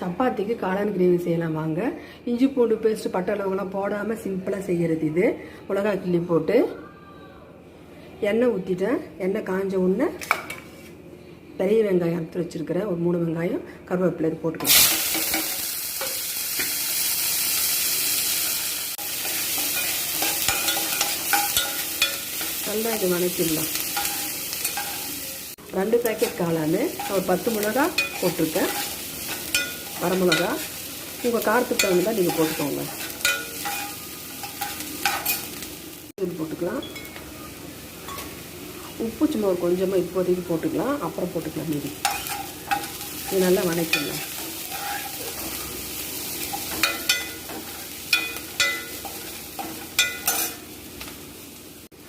சப்பாத்திக்கு காளான் கிரேவி செய்யலாம் வாங்க. இஞ்சி பூண்டு பேஸ்ட் பட்டை போடாமல் சிம்பிளாக செய்கிறது இது. மிளகா கிள்ளி போட்டு எண்ணெய் ஊற்றிட்டேன் எண்ணெய் காஞ்ச உடனே பெரிய வெங்காயம் அறுத்து வச்சுருக்கிறேன். ஒரு மூணு வெங்காயம் கருவேப்பிலை போட்டுக்கலாம். நல்லா இது வணக்கிடலாம். ரெண்டு பேக்கெட் காளான்னு ஒரு பத்து மிளகா போட்டிருக்கேன். வரமிளகா. உங்கள் காரத்துக்கு தகுந்தா நீங்கள் போட்டுக்கோங்க. போட்டுக்கலாம். உப்பு சும்மா ஒரு கொஞ்சமாக இப்போதைக்கு போட்டுக்கலாம். அப்புறம் போட்டுக்கலாம் மீதி. இது நல்லா வணக்கிடலாம்.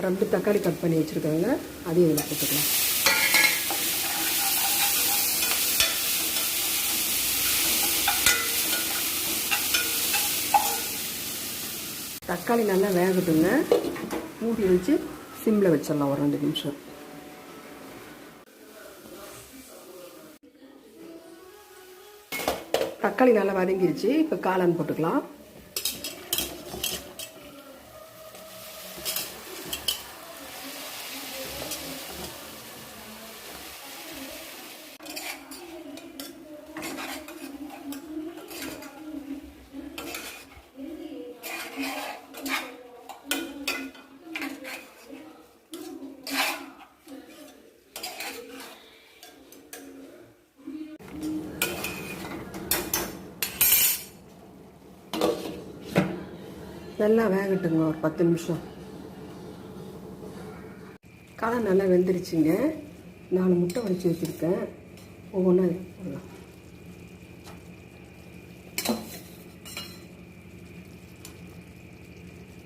ரெண்டு தக்காளி கட் பண்ணி வச்சுருக்காங்க அதையும் இதில் போட்டுக்கலாம். தக்காளி நல்லா வேகட்டுங்க. மூடி வச்சு சிம்மில் வச்சிடலாம் ஒரு ரெண்டு நிமிஷம். தக்காளி நல்லா வதங்கிருச்சு இப்போ காளான் போட்டுக்கலாம். நல்லா வேகட்டுங்க ஒரு பத்து நிமிஷம். களை நல்லா வெந்துருச்சுங்க. நாலு முட்டை உடைச்சி வச்சுருக்கேன். ஒவ்வொன்றா போடலாம்.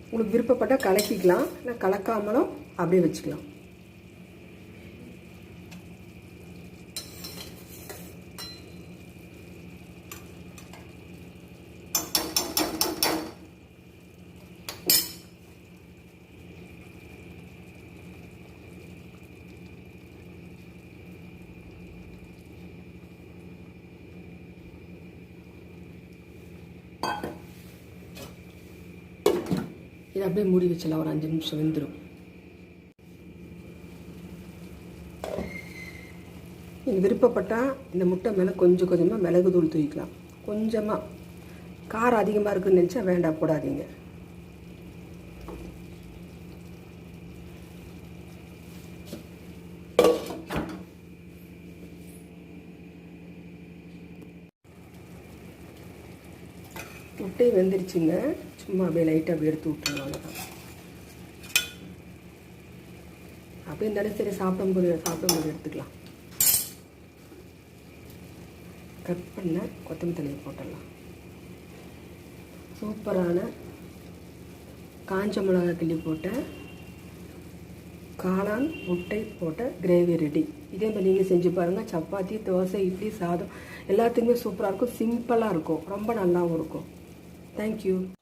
உங்களுக்கு விருப்பப்பட்டால் கலக்கிக்கலாம் இல்லை கலக்காமலும் அப்படியே வச்சுக்கலாம். இதை அப்படியே மூடி வச்சிடலாம். ஒரு அஞ்சு நிமிஷம் வெந்துடும் நீங்கள் விருப்பப்பட்டால் இந்த முட்டை மேலே கொஞ்சம் கொஞ்சமாக மிளகு தூள் தூக்கிக்கலாம் கொஞ்சமாக காரம் அதிகமாக இருக்குன்னு நினச்சா வேண்டாம் போடாதீங்க. முட்டை வெந்துருச்சுங்க. சும்மா அப்படியே லைட்டாக அப்படியே எடுத்து விட்டுருவோம் அவ்வளோதான் அப்படியே இருந்தாலும் சரி சாப்பிடும்போது சாப்பிடும்போது எடுத்துக்கலாம். கட் பண்ண கொத்தமல்லி தண்ணியை போட்டுடலாம். சூப்பரான காஞ்ச மிளகா கிள்ளி போட்ட காளான் முட்டை போட்ட கிரேவி ரெடி இதே மாதிரி நீங்கள் செஞ்சு பாருங்கள் சப்பாத்தி தோசை இட்லி சாதம் எல்லாத்துக்குமே சூப்பராக இருக்கும். சிம்பிளாக இருக்கும். ரொம்ப நல்லாவும் இருக்கும். Thank you.